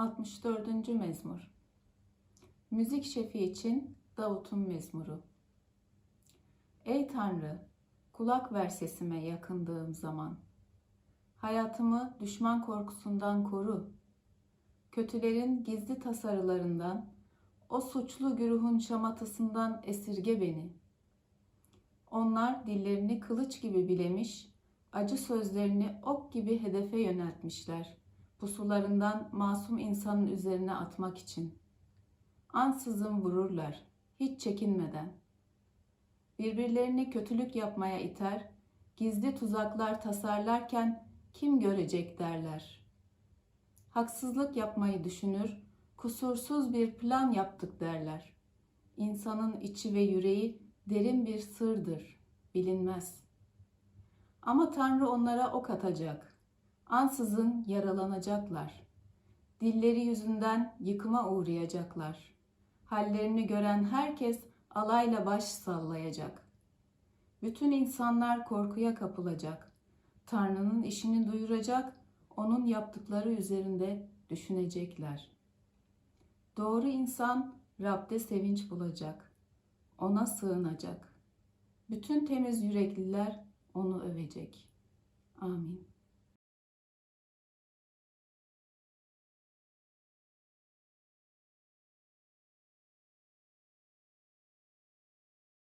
64. mezmur. Müzik şefi için Davut'un mezmuru. Ey Tanrı, kulak ver sesime yakındığım zaman. Hayatımı düşman korkusundan koru. Kötülerin gizli tasarılarından, o suçlu güruhun şamatasından esirge beni. Onlar dillerini kılıç gibi bilemiş, acı sözlerini ok gibi hedefe yöneltmişler. Pusularından masum insanın üzerine atmak için. Ansızın vururlar, hiç çekinmeden. Birbirlerini kötülük yapmaya iter, gizli tuzaklar tasarlarken kim görecek derler. Haksızlık yapmayı düşünür, kusursuz bir plan yaptık derler. İnsanın içi ve yüreği derin bir sırdır, bilinmez. Ama Tanrı onlara ok atacak. Ansızın yaralanacaklar. Dilleri yüzünden yıkıma uğrayacaklar. Hallerini gören herkes alayla baş sallayacak. Bütün insanlar korkuya kapılacak. Tanrı'nın işini duyuracak, onun yaptıkları üzerinde düşünecekler. Doğru insan Rab'de sevinç bulacak. Ona sığınacak. Bütün temiz yürekliler onu övecek. Amin.